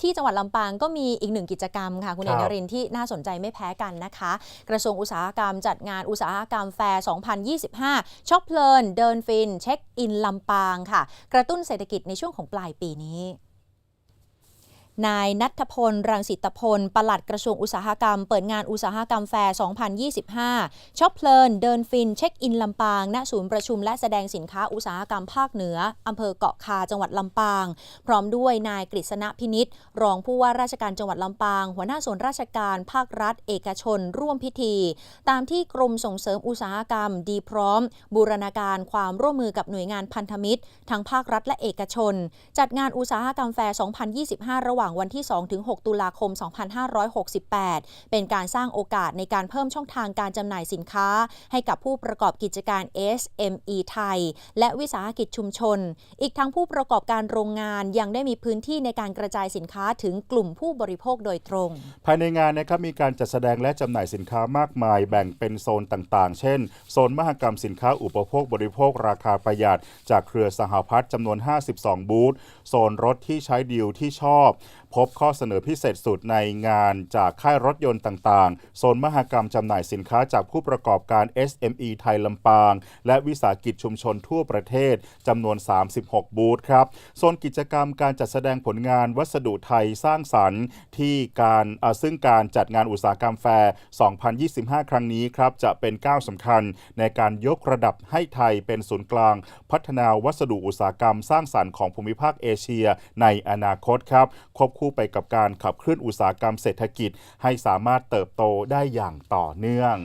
ที่จังหวัดลำปางก็มีอีกหนึ่งกิจกรรมค่ะคุณคเอรับกนรินทร์ที่น่าสนใจไม่แพ้กันนะคะ กระทรวงอุตสาหกรรมจัดงานอุตสาหกรรมแฟร์ 2025 ช็อปเพลิน เดินฟิน เช็คอินลำปางค่ะ กระตุ้นเศรษฐกิจในช่วงของปลายปีนี้ นายนัทพล รังสิตพล ปลัดกระทรวงอุตสาหกรรม เปิดงานอุตสาหกรรมแฟร์ 2025 ช็อปเพลิน เดินฟิน เช็คอินลำปาง ณ ศูนย์ประชุมและแสดงสินค้าอุตสาหกรรมภาคเหนือ อำเภอเกาะคา จังหวัดลำปาง พร้อมด้วยนายกฤษณะพินิษรองผู้ว่าราชการจังหวัดลำปาง หัวหน้าส่วนราชการภาครัฐ เอกชน ร่วมพิธี ตามที่กรมส่งเสริมอุตสาหกรรม ดีพร้อม บูรณาการความร่วมมือกับหน่วยงานพันธมิตร ทั้งภาครัฐและเอกชน จัดงานอุตสาหกรรมแฟร์ 2025 ระหว่างวันที่ 2-6 ตุลาคม 2568 เป็นการสร้างโอกาสในการเพิ่มช่องทางการจำหน่ายสินค้า ให้กับผู้ประกอบกิจการ SME ไทย และวิสาหกิจชุมชน อีกทั้งผู้ประกอบการโรงงานยังได้มีพื้นที่ในการกระจายสินค้าถึงกลุ่มผู้บริโภคโดยตรง ภายในงานนะครับมีการจัดแสดงและจำหน่ายสินค้ามากมาย แบ่งเป็นโซนต่างๆ เช่น โซนมหกรรมสินค้าอุปโภคบริโภคราคาประหยัด จากเครือสหพัฒน์จำนวน 52 บูธ โซนรถที่ใช้ดีลที่ชอบ พบข้อเสนอพิเศษสุดในงานจากค่ายรถยนต์ต่างๆ โซนมหกรรมจำหน่ายสินค้าจากผู้ประกอบการ SME ไทยลำปาง และวิสาหกิจชุมชนทั่วประเทศจำนวน 36 บูธครับ โซนกิจกรรมการจัดแสดงผลงานวัสดุไทยสร้างสรรค์ที่การซึ่งการจัดงานอุตสาหกรรมแฟร์ 2025 ครั้งนี้ครับจะเป็นก้าวสำคัญในการยกระดับให้ไทยเป็นศูนย์กลาง พัฒนาวัสดุอุตสาหกรรมสร้างสรรค์ของภูมิภาคเอเชีย ในอนาคตครับควบคู่ไปกับการขับเคลื่อนอุตสาหกรรมเศรษฐกิจ ให้สามารถเติบโตได้อย่างต่อเนื่อง